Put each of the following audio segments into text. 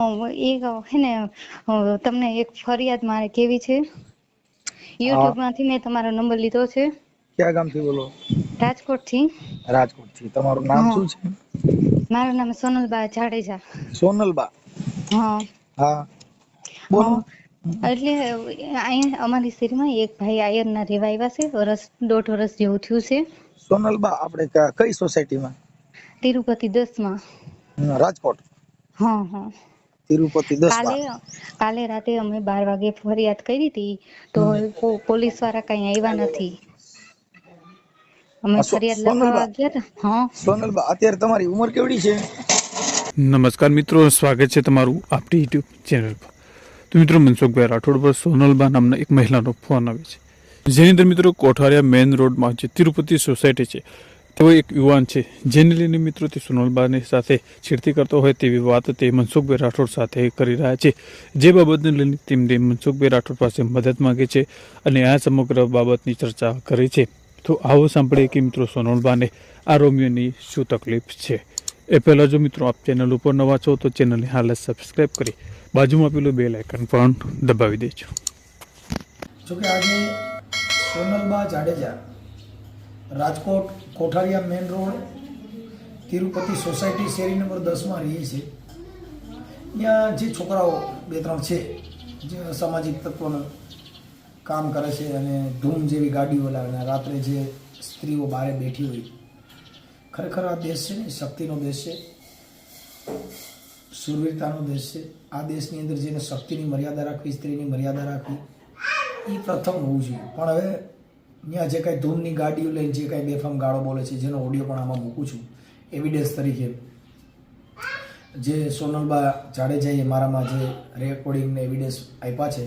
એક હે ને તમને એક ફરિયાદ મારે કેવી છે? યુટ્યુબમાંથી મેં તમારો નંબર લીધો છે. ક્યાં ગામથી બોલો? રાજકોટથી રાજકોટથી તમારું નામ શું છે? મારું નામ સોનલબા જાડેજા. સોનલબા? હા. હા. બોલો. એટલે અહીંયા અમારી શેરીમાં એક ભાઈ આયરના રહેવા આવ્યા છે. વર્ષ દોઢ વર્ષ જેવું થયું છે. સોનલબા આપણે કઈ સોસાયટીમાં? તિરુપતિ દસમાં. રાજકોટ. હા હા. તિરુપતિ દસ કાલે કાલે રાતે અમે બાર વાગે ફરિયાદ કરી હતી તો પોલીસવાળા કઈ આવ્યા નથી. અમે ફરિયાદ લખવા ગયા હતા હા. સોનલબા અત્યારે તમારી ઉંમર કેવડી છે? નમસ્કાર મિત્રો સ્વાગત છે તમારું આપણી યુટ્યુબ ચેનલ પર. તો મિત્રો મનસુખભાઈ રાઠોડ પર સોનલબા નામના એક મહિલાનો ફોન આવે છે. જેની અંદર મિત્રો કોઠારિયા મેઇન રોડમાં જે તિરુપતિ સોસાયટી છે તેઓ એક યુવાન છે. જેને લઈને મિત્રો તે સોનલબાની સાથે છેડતી કરતો હોય તેવી વાત તે મનસુખભાઈ રાઠોડ સાથે કરી રહ્યા છે. જે બાબતને લઈને તેમને મનસુખભાઈ રાઠોડ પાસે મદદ માંગે છે અને આ સમગ્ર બાબતની ચર્ચા કરે છે. તો આવો સાંભળીએ કે મિત્રો સોનલબાને આ રોમિયોની શું તકલીફ છે. એ પહેલાં જો મિત્રો આપ ચેનલ ઉપર નવા છો તો ચેનલને હાલ સબસ્ક્રાઈબ કરી બાજુમાં પેલું બે લાઇકન પણ દબાવી દેજો. જોકે આજે Sonalba Jadeja Rajkot Kothariya main road, Tirupati society શેરી નંબર દસમાં રહીએ છે. ત્યાં જે છોકરાઓ બે ત્રણ છે, જે સામાજિક તત્વોનું કામ કરે છે અને ધૂમ જેવી ગાડીઓ લાવે અને રાત્રે જે સ્ત્રીઓ બહારે બેઠી હોય, ખરેખર આ દેશ છે ને શક્તિનો દેશ છે. સુરવીરતાનો દેશ છે. આ દેશની અંદર જેને શક્તિની મર્યાદા રાખવી, સ્ત્રીની મર્યાદા રાખવી, એ પ્રથમ હોવું જોઈએ. પણ હવે ત્યાં જે કાંઈ ધૂમની ગાડીઓ લઈને જે કાંઈ બેફામ ગાળો બોલે છે, જેનો ઓડિયો પણ આમાં મૂકું છું. એવિડન્સ તરીકે. જે સોનલબા જાડેજાએ મારામાં જે રેકોર્ડિંગને એવિડન્સ આપ્યા છે,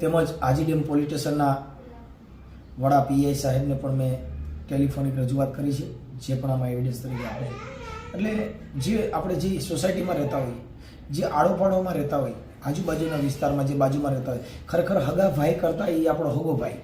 તેમજ આજીડેમ પોલીસ સ્ટેશનના વડા પીઆઈ સાહેબને પણ મેં ટેલિફોનિક રજૂઆત કરી છે, જે પણ આમાં એવિડન્સ તરીકે આવે એટલે જે આપણે જે સોસાયટીમાં રહેતા હોઈએ જે આડોપાડોમાં રહેતા હોય, આજુબાજુના વિસ્તારમાં જે બાજુમાં રહેતા હોય, ખરેખર હગા ભાઈ કરતાં એ આપણો હગો ભાઈ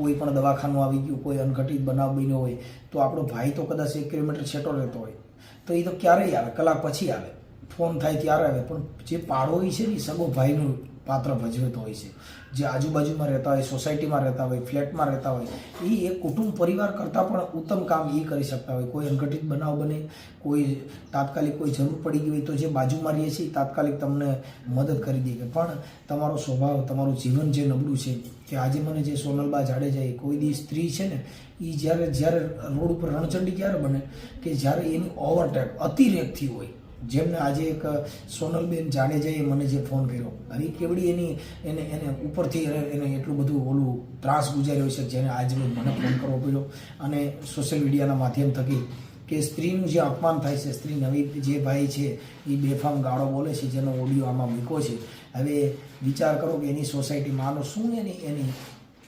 કોઈ પણ દવાખાનું આવી ગયું, કોઈ અનઘટિત બનાવ બન્યો હોય, તો આપણો ભાઈ તો કદાચ એક કિલોમીટર છેટો રહેતો હોય, તો એ તો ક્યારેય આવે, કલાક પછી આવે, ફોન થાય ત્યારે આવે, પણ જે પાડોઈ છે ને સગો ભાઈનું પાત્ર ભજવતો હોય છે. જે આજુબાજુમાં રહેતા હોય, સોસાયટીમાં રહેતા હોય, ફ્લેટમાં રહેતા હોય, એ એક કુટુંબ પરિવાર કરતાં પણ ઉત્તમ કામ એ કરી શકતા હોય. કોઈ અનઘટિત બનાવ બને, કોઈ તાત્કાલિક કોઈ જરૂર પડી ગઈ હોય તો જે બાજુમાં રહીએ છીએ તાત્કાલિક તમને મદદ કરી દે કે પણ તમારો સ્વભાવ, તમારું જીવન જે નબળું છે, કે આજે મને જે સોનલબા જાડેજા એ કોઈ દી સ્ત્રી છે ને, એ જ્યારે જ્યારે રોડ ઉપર રણચંડી ક્યારે બને? કે જ્યારે એની ઓવરટેક અતિરેકથી હોય જેમને આજે એક સોનલબેન જાડેજાએ મને જે ફોન કર્યો અને કેવડી એની, એને એને ઉપરથી એને એને એટલું બધું ઓલું ત્રાસ ગુજાર્યો છે જેને આજે મને ફોન કરવો પડ્યો. અને સોશિયલ મીડિયાના માધ્યમ થકી કે સ્ત્રીનું જે અપમાન થાય છે, સ્ત્રી નવી જે ભાઈ છે એ બેફામ ગાળો બોલે છે, જેનો ઓડિયો આમાં મૂકો છે. હવે વિચાર કરો કે એની સોસાયટીમાં આનો શું એની એની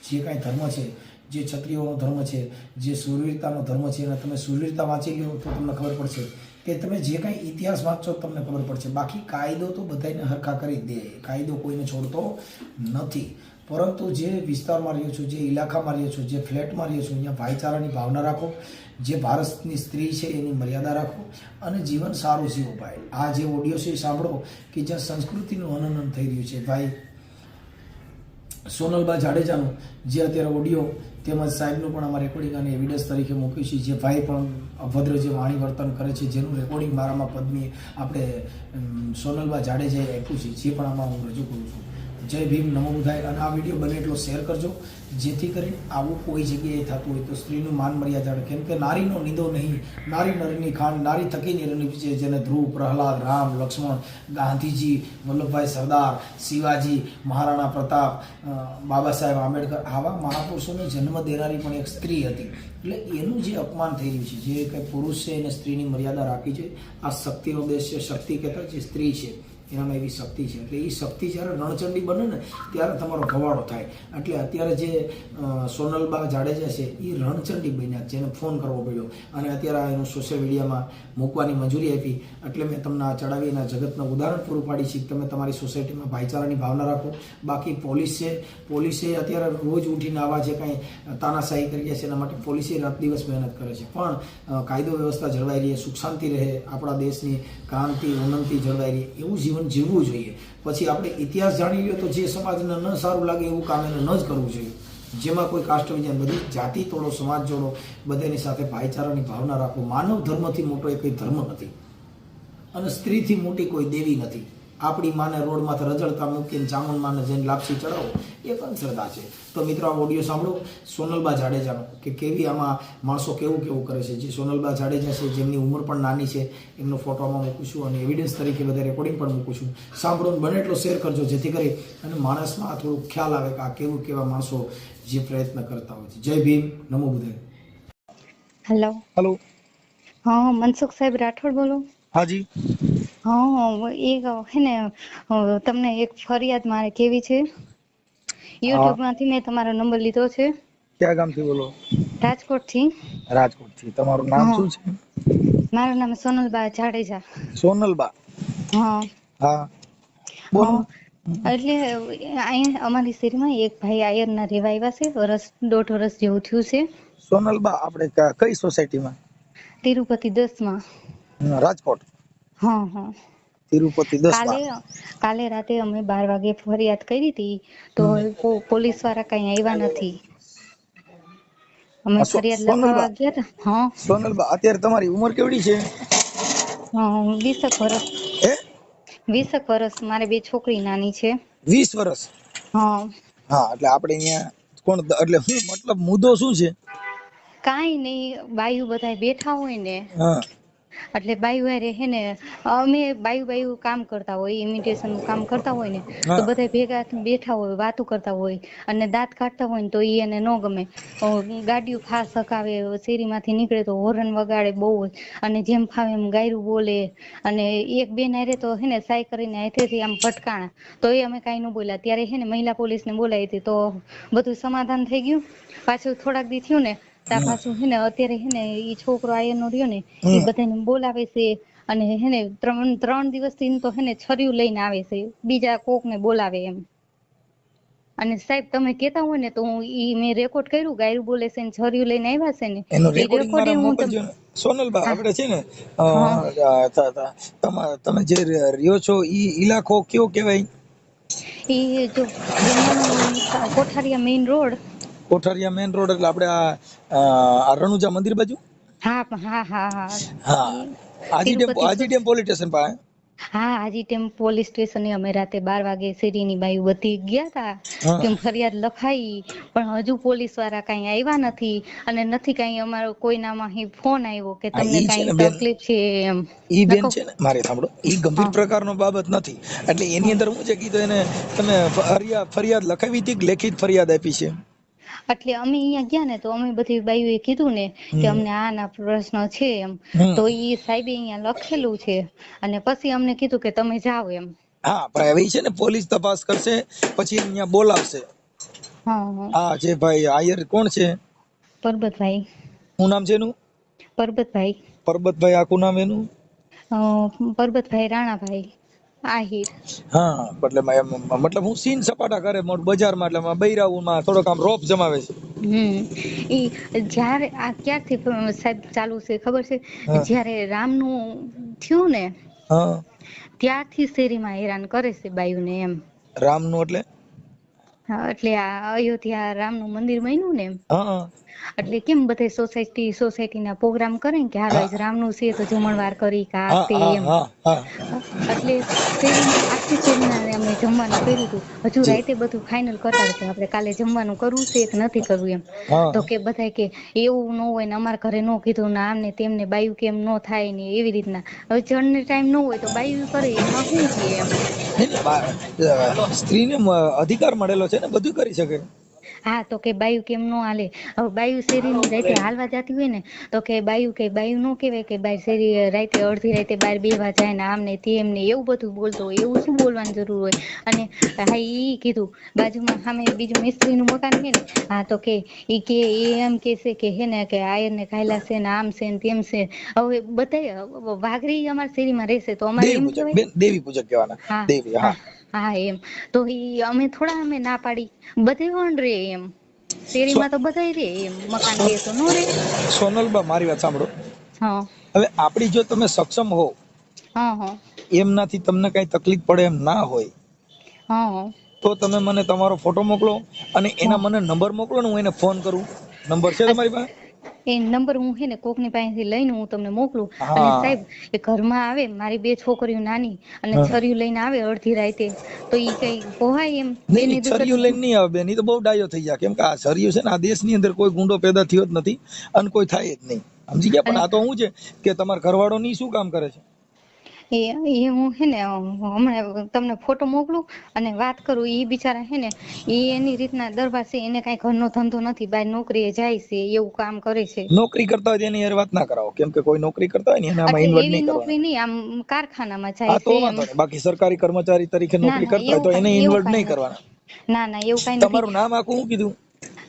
જે કાંઈ ધર્મ છે, જે ક્ષત્રિયોનો ધર્મ છે, જે સુરવીરતાનો ધર્મ છે, અને તમે સુરવીરતા વાંચી લો તો તમને ખબર પડશે. કે તમે જે કાંઈ ઇતિહાસ વાંચો તમને ખબર પડશે. બાકી કાયદો તો બધાને હરખા કરી દે. કાયદો કોઈને છોડતો નથી. પરંતુ જે વિસ્તારમાં રહ્યો છું, જે ઇલાકામાં રહ્યો છું, જે ફ્લેટમાં રહ્યો છું, અહીંયા ભાઈચારાની ભાવના રાખો. જે ભારતની સ્ત્રી છે એની મર્યાદા રાખો. અને જીવન સારું જીવો ભાઈ આ જે ઓડિયો છે એ સાંભળો કે જ્યાં સંસ્કૃતિનું અનનન થઈ રહ્યું છે. ભાઈ સોનલબા જાડેજાનું જે અત્યારે ઓડિયો તેમજ સાહેબનું પણ અમારે રેકોર્ડિંગ અને એવિડન્સ તરીકે મૂક્યું છે. જે ભાઈ પણ અભદ્ર જે વાણી વર્તન કરે છે જેનું રેકોર્ડિંગ મારામાં પદ્મી આપણે અમ, સોનલબા જાડેજાએ આપ્યું છે જે પણ આમાં હું રજૂ કરું છું. જય ભીમ, નમો બુધાય. અને આ વીડિયો બને એટલો શેર કરજો, જેથી કરીને આવું કોઈ જગ્યાએ થતું હોય તો સ્ત્રીનું માન મર્યાદા કેમ કે નારીનો નિંદો નહીં. નારી નરની ખાંડ, નારી થકી નિરની છે જેને ધ્રુવ, પ્રહલાદ, રામ, લક્ષ્મણ, ગાંધીજી, વલ્લભભાઈ સરદાર, શિવાજી, મહારાણા પ્રતાપ બાબા સાહેબ આંબેડકર, આવા મહાપુરુષોને જન્મ દેનારી પણ એક સ્ત્રી હતી. એટલે એનું જે અપમાન થઈ રહ્યું છે, જે કંઈ પુરુષ છે એને સ્ત્રીની મર્યાદા રાખી છે, આ શક્તિનો દેશ છે શક્તિ કહેતા જે સ્ત્રી છે. એનામાં એવી શક્તિ છે. એટલે એ શક્તિ જ્યારે રણચંડી બને ને, ત્યારે તમારો ભવાડો થાય. એટલે અત્યારે જે સોનલબા જાડેજા છે, એ રણચંડી બન્યા જેને ફોન કરવો પડ્યો. અને અત્યારે એનું સોશિયલ મીડિયામાં મૂકવાની મંજૂરી આપી. એટલે મેં તમને આ ચડાવી એના જગતનું ઉદાહરણ પૂરું પાડી છે. તમે તમારી સોસાયટીમાં ભાઈચારાની ભાવના રાખો. બાકી પોલીસ છે, પોલીસે અત્યારે રોજ ઉઠીને આવા જે કાંઈ તાનાશાહી કરીએ છે, એના માટે પોલીસે રાત દિવસ મહેનત કરે છે. પણ કાયદો વ્યવસ્થા જળવાઈ રહે, સુખ શાંતિ રહે, આપણા દેશની ક્રાંતિ, ઉન્નતિ જળવાઈ રહે, એવું જીવન જીવન જીવવું જોઈએ. પછી આપણે ઇતિહાસ જાણી લઈએ તો જે સમાજને ન સારું લાગે એવું કામ એને ન જ કરવું જોઈએ. જેમાં કોઈ કાષ્ટ વિજ્ઞાન બધી જાતિ તોડો, સમાજ જોડો, બધાની સાથે ભાઈચારાની ભાવના રાખો. માનવ ધર્મથી મોટો એ કોઈ ધર્મ નથી. અને સ્ત્રીથી મોટી કોઈ દેવી નથી. આપણી માને રોડમાંથી રજળતા મૂકીને ચામુંડ માને જઈને લાપસી ચડાવો એ પણ શ્રદ્ધા છે. તો મિત્રો આ ઓડિયો સાંભળો. સોનલબા જાડેજાનો કે કેવી આમાં માણસો કેવું કેવું કરે છે. જે સોનલબા જાડેજા છે જેમની ઉંમર પણ નાની છે એમનો ફોટો આમાં મૂકું છું અને એવિડન્સ તરીકે બધા રેકોર્ડિંગ પણ મૂકું છું. સાંભળો બને એટલો શેર કરજો જેથી કરી અને માણસમાં થોડું ખ્યાલ આવે કે આ કેવું કેવા માણસો જે પ્રયત્ન કરતા હોય છે. જય ભીમ નમો બુદ્ધાય. હેલો હેલો હા મનસુખ સાહેબ રાઠોડ બોલો. હાજી હા એક હે ને તમને એક ફરિયાદ મારે કેવી છે? યુટ્યુબમાંથી મેં તમારો નંબર લીધો છે. ક્યાં ગામથી બોલો? રાજકોટથી રાજકોટથી તમારું નામ શું છે? મારું નામ સોનલબા જાડેજા. સોનલબા? હા. હા. બોલો. એટલે અહીંયા અમારી શેરીમાં એક ભાઈ આયરના રહેવા આવ્યા છે વર્ષ દોઢ વર્ષ જેવું થયું છે. સોનલબા આપણે કઈ સોસાયટીમાં? તિરુપતિ દસમાં. રાજકોટ. હા હા. તિરુપતિ દસ કાલે કાલે રાતે અમે બાર વાગે ફરિયાદ કરી હતી તો પોલીસવાળા કઈ આવ્યા નથી. અમે ફરિયાદ લખવા ગયા હતા હા. સોનલબા અત્યારે તમારી ઉંમર કેવડી છે? હા, વીસેક વર્ષ હે? વીસેક વર્ષ મારે બે છોકરી નાની છે. વીસ વર્ષ હા. હા એટલે આપણે અહીંયા કોણ એટલે હું મતલબ મુદ્દો શું છે? કાઈ નહીં બાયુ બધા બેઠા હોય ને. હા. એટલે બાયુ હારે હે ને અમે બાયુ બાયુ કામ કરતા હોય ઇમિટેશન કામ કરતા હોય ને તો. બધા ભેગા બેઠા હોય વાતો કરતા હોય અને દાંત કાઢતા હોય ને તો ઈ એને ન ગમે. ગાડીઓ ફાસ હકાવે શેરીમાંથી નીકળે તો હોરન વગાડે બહુ જ અને જેમ ફાવે એમ ગાયરું બોલે. અને એક બેન હારે તો હે ને સાય કરીને અહીંથી આમ ભટકાણા. તો એ અમે કાંઈ ન બોલ્યા. ત્યારે હે ને મહિલા પોલીસને બોલાવી હતી તો બધું સમાધાન થઈ ગયું. પાછું થોડાક દી થયું ને ત્યાં પાછું હે ને અત્યારે હે ને ઈ છોકરો આયનો રહ્યો ને એ. બધાને બોલાવે છે અને હે ને ત્રણ ત્રણ દિવસથી તો હે ને છર્યું લઈને આવે છે. બીજા કોકને બોલાવે એમ. અને સાહેબ તમે કેતા હોય ને તો હું ઈ મેં રેકોર્ડ કર્યું ગાયરું બોલે છે ને છર્યું લઈને આવ્યા છે ને એનું રેકોર્ડિંગ મારે હું મોકલજો સોનલબા આપણે છે ને? ત- ત- તમા- તમે જે રહ્યો છો ઈ ઇલાકો કયો કહેવાય? ઈ જો Kothariya main road Kothariya main road એટલે આપણે આ રણુજા મંદિર બાજુ? હા હા હા હા. હા. Aji dam Aji dam police station પાસે? હા હાજી ટેમ પોલીસ સ્ટેશને અમે રાતે બાર વાગે શેરીની બાયું બધી ગયા હતા. તેમ ફરિયાદ લખાઈ પણ હજુ પોલીસવાળા કઈ આવ્યા નથી અને નથી કઈ અમારો કોઈનામાં ફોન આવ્યો કે તમને કઈ તકલીફ છે એમ. ઈ બેન છે ને મારે સાંભળો ઈ ગંભીર પ્રકારનો બાબત નથી. એટલે એની અંદર હું જે કીધું એને તમે ફરિયાદ ફરિયાદ લખાવી હતી કે લેખિત ફરિયાદ આપી છે? એટલે અમે અહીંયા ગયા ને તો અમે બધી બાઈઓએ કીધું ને કે અમને આના પ્રશ્ન છે એમ. તો ઈ સાહેબે અહીંયા લખેલું છે અને પછી અમને કીધું કે તમે જાઓ એમ. હા પણ હવે છે ને પોલીસ તપાસ કરશે પછી અહીંયા બોલાવશે. હા હા. જે ભાઈ આયર કોણ છે? પરબતભાઈ. શું નામ છે એનું? પરબતભાઈ. પરબતભાઈ આખું નામ એનું? પરબતભાઈ રાણાભાઈ. આહિર હા એટલે મતલબ હું સીન સપાટા કરે મોટ બજારમાં એટલે માં થોડોક આમ રોપ જમાવે છે. હમ. ઈ જ્યારે આ ક્યારથી સાહેબ ચાલુ છે ખબર છે. જ્યારે રામનું થયું ને હા. ત્યારથી શેરીમાં હેરાન કરે છે બાયુને એમ. રામનું એટલે? એટલે આ અયોધ્યા રામનું મંદિર બન્યું ને એટલે કેમ બધે સોસાયટી સોસાયટીના પ્રોગ્રામ કરે કે હાલ આજ રામનું છે તો જમણવાર કરી કા તે એમ. એટલે આખી આખી શેરીના અમે જમવાનું કર્યું હતું. હજુ રાતે બધું ફાઇનલ કરતા હતા કે આપણે કાલે જમવાનું કરવું છે કે નથી કરવું એમ. તો કે બધાય કે એવું ન હોય ને અમારા ઘરે ન કીધું ને આમને તેમને બાયું કેમ ન થાય ને એવી રીતના. હવે જણને ટાઈમ ન હોય તો બાયું કરે એમાં શું છે એમ? સ્ત્રીને અધિકાર મળેલો છે ને બધું કરી શકે. હા તો કે બાયું કેમ નો હાલે? હવે બાયું શેરીની રાતે હાલવા જતી હોય ને તો કે બાયું કે બાયું નો કહેવાય કે બાય શેરી રાતે અડધી રાતે બાર બેવા જાય ને આમ ને તેમ ને એવું બધું બોલતો હોય એવું શું બોલવાની જરૂર હોય? અને હા ઈ કીધું બાજુમાં સામે બીજું મિસ્ત્રીનું મકાન છે ને હા તો કે ઈ કે એ એમ કે છે કે હે ને કે આયર ને ખાયલા છે ને આમ છે ને તેમ છે. હવે બધાય વાઘરી અમારા શેરીમાં રહેશે તો અમારે એમ કહેવાય દેવી પૂજક કહેવાના. દેવી હા. હા એમ. તો ઈ અમે થોડા અમે ના પાડી. બધે વણ રે એમ. શેરીમાં તો બધાય રે એમ. મકાન લે તો નો રે. સોનલબા મારી વાત સાંભળો. હા. હવે આપણી જો તમે સક્ષમ હો હા હા. એમનાથી તમને કઈ તકલીફ પડે એમ ના હોય હા તો તમે મને તમારો ફોટો મોકલો અને એના મને નંબર મોકલો ને હું એને ફોન કરું. નંબર છે તમારી પાસે? એ નંબર હું હે ને કોકની પાસેથી લઈને હું તમને મોકલું. અને સાહેબ એ ઘરમાં આવે મારી બે છોકરીઓ નાની અને. છરીયું લઈને આવે અડધી રાતે. તો ઈ કઈ પોહાય એમ? બેની છરિયું લઈને નહીં આવે બેન ઈ તો બહુ ડાયો થઈ જાય. કેમ કે આ છરિયું છે ને આ દેશની અંદર કોઈ ગુંડો પેદા થયો જ નથી અને કોઈ થાય જ નહીં. સમજી ગયા? પણ આ તો શું છે કે તમારા ઘરવાળો ની શું કામ કરે છે? એ એ હું હે ને હમણાં તમને ફોટો મોકલું અને વાત કરું એ બિચારા હે ને એ એની રીતના દરબાર છે એને કઈ ઘરનો ધંધો નથી બહાર નોકરીએ જાય છે એવું કામ કરે છે. નોકરી કરતા હોય એની વાત ના કરાવો કેમ કે કોઈ નોકરી કરતા હોય ને એને આમાં એટલે નહીં નોકરી નહીં આમ કારખાનામાં જાય છે બાકી સરકારી કર્મચારી તરીકે નોકરી કરતા હોય તો એને ઇન્વોલ્વ નહીં કરવાના. ના ના એવું કઈ નથી. તમારું નામ આખું શું કીધું?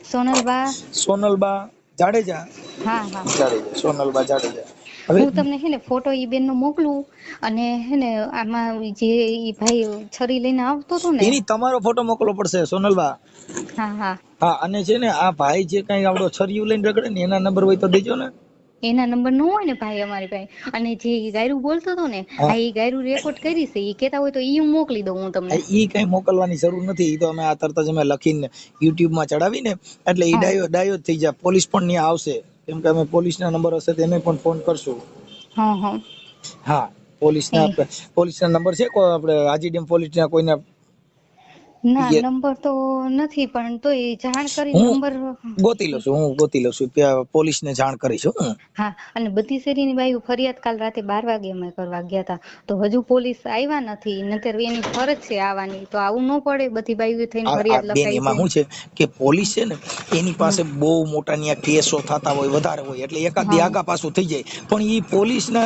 સોનલબા. સોનલબા જાડેજા? હા હા. જાડેજા સોનલબા જાડેજા. હું તમને હે ને ફોટો ઈ બેન નો મોકલું અને હે ને આમાં જે ઈ ભાઈ છરી લઈને આવતો હતો ને એની તમારો ફોટો મોકલવો પડશે સોનલબા. હા હા. હા અને છે ને આ ભાઈ જે કઈ આવડો છરિયું લઈને રગડે ને એના નંબર હોય તો દેજો ને. એના નંબર નો હોય ને ભાઈ અમારી પાસે. અને જે ગાયરું બોલતો હતો ને. આ ઈ ગાયરું રેકોર્ડ કરી છે ઈ કેતા હોય તો ઈ હું મોકલી દઉં હું તમને. ઈ કઈ મોકલવાની જરૂર નથી. ઈ તો અમે આ તરત જ અમે લખીને યુટ્યુબમાં ચડાવીને એટલે ઈ ડાયો ડાયો થઈ જાય. પોલીસ પણ ત્યાં આવશે. કેમ કે અમે પોલીસ ના નંબર હશે તો એને પણ ફોન કરશું. હા હા. હા પોલીસ ના પોલીસ ના નંબર છે. કોઈ આપણે હાજીડેમ પોલીસ ના કોઈના ના નંબર તો નથી પણ તો એ જાણ કરી નંબર ગોતી લઉં છું હું ગોતી લઉં છું પોલીસ ને જાણ કરીશું હું. હા અને બધી શેરીની બાયું ફરિયાદ કાલ રાતે બાર વાગે અમે કરવા ગયા હતા. તો હજુ પોલીસ આવ્યા નથી નતર એની ફરજ છે આવવાની તો આવું ન પડે બધી બાયું થઈને ફરિયાદ લખાઈ એમાં શું છે કે પોલીસ છે ને એની પાસે બહુ મોટા ન્યા કેસો થતા હોય વધારે હોય એટલે એકાદ આગા પાછું થઈ જાય. પણ ઈ પોલીસ ને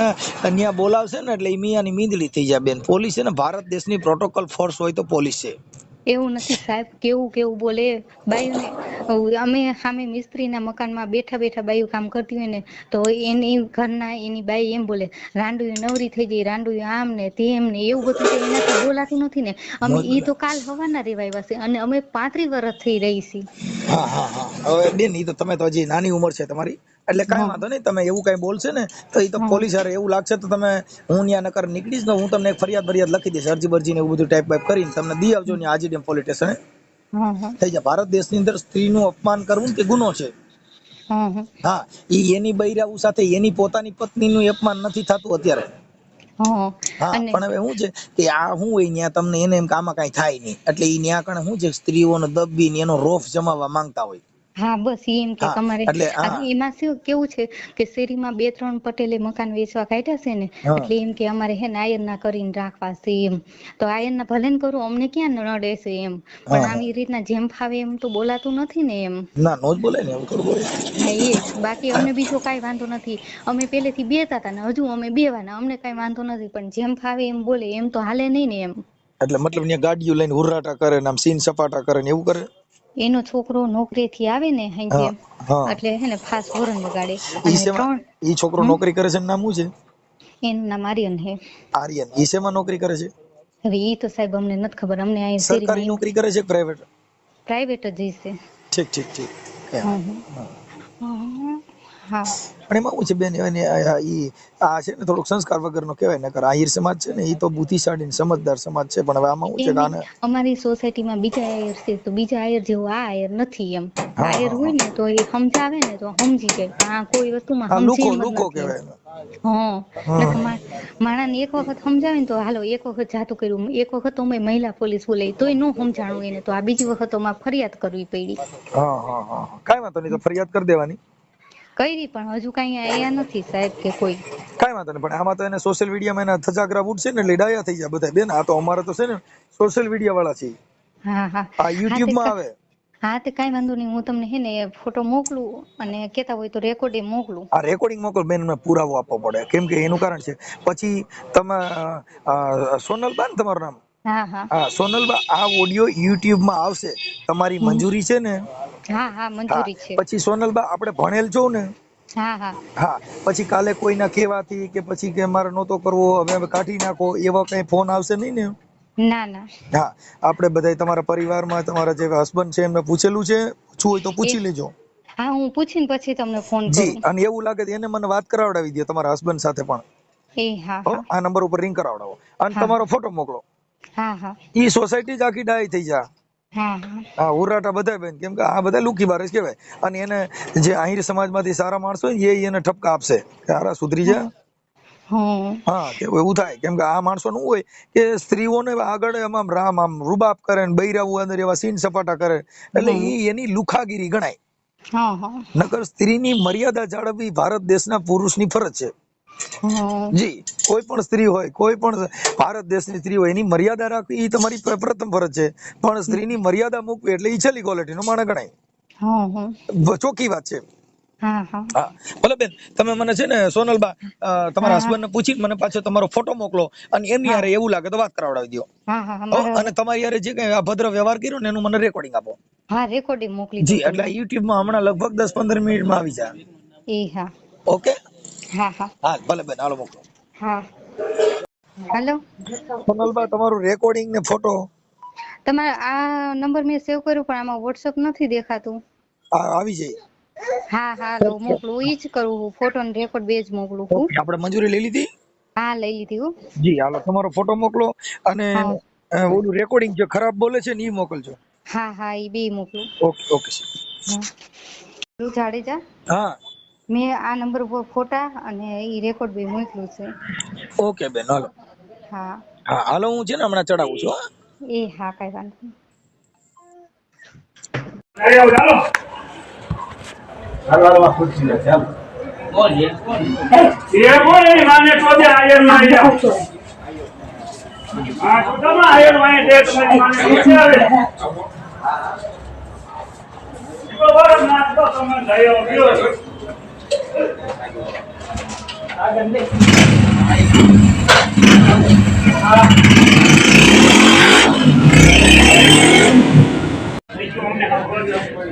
ન્યા બોલાવશે ને એટલે મી અને મીંદડી થઈ જાય બેન. પોલીસ છે ને ભારત દેશની પ્રોટોકોલ ફોર્સ હોય તો પોલીસ છે. એવું નથી સાહેબ કેવું કેવું બોલે? બાયુને અમે સામે મિસ્ત્રીના મકાનમાં બેઠા બેઠા બાયુ કામ કરતી હોય ને તો એની ઘરના એની બાઈ એમ બોલે રાંડુયું નવરી થઈ ગઈ રાંડુયું આમ ને તેમ ને એવું બધું એનાથી બોલાતું નથી ને. અમે ઈ તો કાલ હવાના રેવાય છે અને અમે પાંત્રીસ વર્ષ થઈ રહી છીએ હા હા હા. હવે બેન ઈ તો તમે તો હજી નાની ઉંમર છે તમારી. એટલે કાંઈ વાંધો નહીં તમે એવું કઈ બોલશે ને તો એ તો પોલીસ હારે એવું લાગશે તો તમે હું ન્યા નકર નીકળીશ ને હું તમને ફરિયાદ ફરિયાદ લખી દઈશ અરજી બરજી ને એવું બધું ટાઈપ બાઈપ કરીને તમને દી આવજો ને આજીડેમ પોલીસ સ્ટેશને થઈ જાય. ભારત દેશની અંદર સ્ત્રીનું અપમાન કરવું તે ગુનો છે. હા ઈ એની બૈરાઉ સાથે એની પોતાની પત્નીનું અપમાન નથી થતું અત્યારે. હા. પણ હવે શું છે કે આ શું હોય ન્યા તમને એને એમ કે આમાં કાંઈ થાય નહીં. એટલે એ ન્યા કણે શું છે સ્ત્રીઓનો દબી ને એનો રોફ જમાવવા માંગતા હોય. હા બસ એમ કે તમારે એમાં શું કેવું છે કે શેરીમાં બે ત્રણ પટેલે મકાન વેચવા કાઢ્યા છે ને એટલે એમ કે અમારે હે ને આયરના કરીને રાખવા છે એમ. તો આયરના ભલે ને કરું અમને ક્યાં નડે છે એમ? પણ આવી રીતના જેમ ફાવે એમ તો બોલાતું નથી ને એમ. ના નો જ બોલે ને એમ થોડું હા એ બાકી અમને બીજો કાઈ વાંધો નથી. અમે પહેલેથી બેતા હતા ને હજુ અમે બેવાના અમને કાઈ વાંધો નથી પણ જેમ ફાવે એમ બોલે એમ તો હાલે નહીં ને એમ. એટલે મતલબ ન્યા ગાડીઓ લઈને હુર્રાટા કરે ને આમ સીન સપાટા કરે ને એવું કરે? એનો છોકરો નોકરીથી આવે ને હંજે એટલે હે ને ફાસ્ટ હોરન વગાડે ઈ છોકરો નોકરી કરે છે? નામ શું છે? એનું નામ આર્યન હે. આર્યન. ઈ સેમાં નોકરી કરે છે? હવે ઈ તો સાહેબ અમને નથી ખબર. અમને આ સરકારી નોકરી કરે છે પ્રાઇવેટ પ્રાઇવેટ જ છે ઠીક ઠીક ઠીક. હા. હા. પણ એમાં શું છે બેન? એને ઈ આ છે ને થોડોક સંસ્કાર વગરનો કહેવાય નકર આહિર સમાજ છે ને ઈ તો બુદ્ધિશાળી સમજદાર સમાજ છે પણ હવે આમાં શું છે કે આને અમારી સોસાયટીમાં બીજા આયર છે તો બીજા આયર જેવો આ આયર નથી એમ. આયર હોય ને તો એ સમજાવે ને તો સમજી જાય. આ કોઈ વસ્તુમાં લુકો સમજી જ લુકો કહેવાય મા- માણસને એક વખત સમજાવે ને તો હાલો એક વખત જાતું કર્યું. એક વખત તો અમે મહિલા પોલીસ બોલાવી તોય ન સમજાણું એને તો આ બીજી વખત તો ફરિયાદ કરવી પડી. હા હા હા. કાંઈ વાંધો નહીં તો ફરિયાદ કરી દેવાની. કરી પણ હજુ કઈ આયા નથી સાહેબ કે કોઈ. કાંઈ વાંધો નહીં પણ આમાં તો એને સોશિયલ મીડિયામાં એના થજાગરા ઉઠશે ને એટલે ડાયા થઈ જાય બધા બેન આ તો અમારે તો છે ને સોશિયલ મીડિયા વાળા છે હા હા. આ યુટ્યુબમાં આવે. હા તે કાંઈ વાંધો નહીં. હું તમને હે ને ફોટો મોકલું અને કેતા હોય તો રેકોર્ડિંગ મોકલું. આ રેકોર્ડિંગ મોકલ. બેન મને પુરાવો આપવો પડે. કેમ કે એનું કારણ છે. પછી તમે સોનલ સોનલબા ને તમારું નામ? હા સોનલબા આ ઓડિયો યુટ્યુબમાં આવશે. તમારી મંજૂરી છે ને? હા હા મંજૂરી છે. પછી સોનલબા આપણે ભણેલ છો ને? હા હા. હા. પછી કાલે કોઈના કહેવાથી કે પછી કે મારે નહોતો કરવો હવે હવે કાઢી નાખો એવા કઈ ફોન આવશે નહીં ને? ના ના. હા. આપણે બધાય તમારા પરિવારમાં તમારા જે હસબન્ડ છે એમને પૂછેલું છે? પૂછવું હોય તો પૂછી લેજો. હા હું પૂછીને પછી તમને ફોન જી અને એવું લાગે એને મને વાત કરાવડાવી દે તમારા હસબન્ડ સાથે પણ. એ હા આ નંબર ઉપર રિંગ કરાવડાવો. અને તમારો ફોટો મોકલો. ઈ સોસાયટી જ આખી ડાય થઈ જા. હા ઉરાટા બધા બેન કેમ કે આ બધા લુકી બારસ કહેવાય. અને એને જે આહિર સમાજમાંથી સારા માણસો હોય એ એને ઠપકા આપશે. કે હારા સુધરી જા. હા એવું થાય. કેમ કે આ માણસો નું હોય કે સ્ત્રીઓને આગળ એમ આમ રામ આમ રૂબાબ કરે ને બૈરાવું અંદર એવા સીન સપાટા કરે. એટલે એ એની લુખાગીરી ગણાય. નકર સ્ત્રીની મર્યાદા જાળવવી ભારત દેશના પુરુષની ફરજ છે. જી. કોઈ પણ સ્ત્રી હોય કોઈ પણ ભારત દેશની સ્ત્રી હોય એની મર્યાદા રાખવી એ તમારી પ્રથમ ફરજ છે. પણ સ્ત્રીની મર્યાદા મૂકવી એટલે ઈ છેલ્લી ક્વોલિટીનો માણસ ગણાય. ચોખ્ખી વાત છે. ભલે બેન તમે મને છે ને સોનલબા તમારા હસબન્ડ ને પૂછી મને પાછો તમારો ફોટો મોકલો અને એમની. યારે એવું લાગે તો વાત કરાવડાવી દો અને તમારી યારે જે કઈ અભદ્ર વ્યવહાર કર્યો ને એનું મને રેકોર્ડિંગ આપો. હા રેકોર્ડિંગ મોકલી જી એટલે યુટ્યુબમાં હમણાં લગભગ દસ પંદર મિનિટમાં આવી જાય એ હા. ઓકે? હા હા. હા ભલે બેન હાલો મોકલો. હા. હેલો. સોનલબા તમારું રેકોર્ડિંગ ને ફોટો તમારા આ નંબર મેં સેવ કર્યો પણ આમાં વોટ્સઅપ નથી દેખાતું. આવી જાય. હા હા લો મોકલું ઈ જ કરું હું. ફોટો ને રેકોર્ડ બે જ મોકલું હું આપણે મંજૂરી લઈ લીધી? હા લઈ લીધી હું. જી હાલો તમારો ફોટો મોકલો અને ઓલું રેકોર્ડિંગ જે ખરાબ બોલે છે ને એ મોકલજો. હા હા ઈ બે મોકલું. ઓકે ઓકે હા. તું જાડેજા હા. મેં આ નંબર ઉપર ફોટા અને ઈ રેકોર્ડ બે મોકલું છે. ઓકે બેન હાલો. હા. હા હાલો હું છે ને હમણાં ચડાવું છું એ હા કઈ વાંધો નહીં. એ કોણ? એની માને શોધે આયરમાં આયા? આ શોધામાં આયરમાં આયા તમારી માને શોધે આવે. બરાબર નાચ તમે થયો ગયો. બીજું અમને ખબર નથી.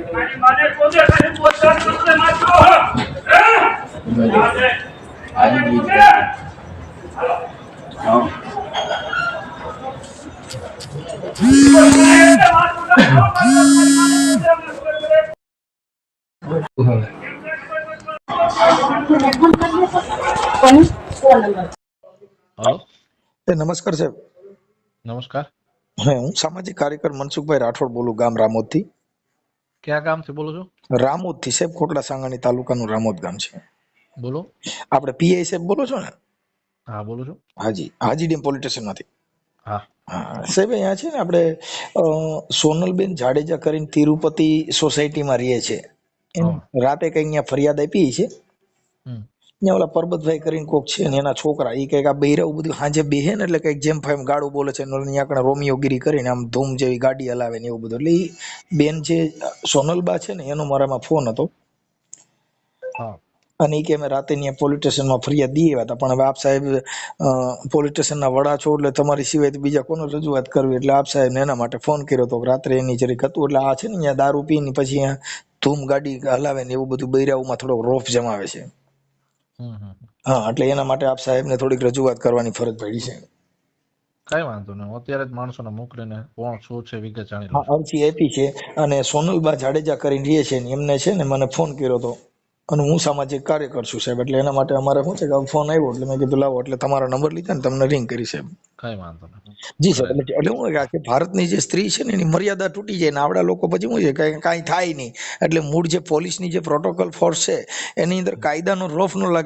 મારી માને હાલો એ નમસ્કાર સાહેબ. નમસ્કાર. હું સામાજિક કાર્યકર મનસુખભાઈ રાઠોડ બોલું ગામ રામોદથી. ક્યાં ગામથી બોલો છો? રામોદથી સાહેબ કોટડા સાંગાણી તાલુકાનું રામોદ ગામ છે. બોલો. આપણે પીઆઈ સાહેબ બોલો છો ને? હા બોલો છો. હાજી હાજી ડેમ સ્ટેશનમાંથી. હા. હા સાહેબ અહીંયા છે ને આપણે સોનલબેન જાડેજા કરીને તિરુપતિ સોસાયટીમાં રહીએ છે. રાતે કઈ અહીંયા ફરિયાદ આપી છે? ત્યાં ઓલા પરબતભાઈ કરીને કોક છે ને એના છોકરા એ કંઈક આ બૈરાવ બધું સાંજે બેહે ને એટલે કંઈક જેમ ફાઈમ ગાડું બોલે છે ને આગળ રોમિયોગીરી કરીને આમ ધૂમ જેવી ગાડી હલાવે ને એવું બધું. એટલે બેન જે સોનલબા છે ને એનો મારામાં ફોન હતો. હા. અને એ કે અમે રાતે ત્યાં પોલીસ સ્ટેશનમાં ફરિયાદ દઈએ આવ્યા હતા પણ હવે આપ સાહેબ પોલીસ સ્ટેશનના વડા છો એટલે તમારી સિવાય તો બીજા કોને રજૂઆત કરવી એટલે આપ સાહેબને એના માટે ફોન કર્યો હતો રાત્રે એની જરીક હતું એટલે આ છે ને અહીંયા દારૂ પીને પછી અહીંયા ધૂમ ગાડી હલાવે ને એવું બધું બૈરાઓમાં થોડોક રોફ જમાવે છે. હા એટલે એના માટે આપ સાહેબને થોડીક રજૂઆત કરવાની ફરજ પડી છે. કઈ વાંધો નહીં. અત્યારે જ માણસોને મોકલીને કોણ શું છે વિગત જાણી હા લઉં અરજી આપી છે અને સોનલબા જાડેજા કરીને રહે છે ને એમને છે ને મને ફોન કર્યો હતો અને હું સામાજિક કાર્યકર છું સાહેબ એટલે એના માટે અમારે શું છે કે ફોન આવ્યો એટલે મેં કીધું લાવો એટલે તમારા નંબર લીધા ને તમને રિંગ કરી સાહેબ. કઈ વાંધો નહીં. જી સાહેબ એટલે હું કે ભારતની જે સ્ત્રી છે ને એની મર્યાદા તૂટી જાય ને આવડા લોકો પછી શું છે કે કાંઈ થાય નહીં. એટલે મૂળ જે પોલીસની જે પ્રોટોકોલ ફોર્સ છે એની અંદર કાયદાનો રોફ ન લાગે.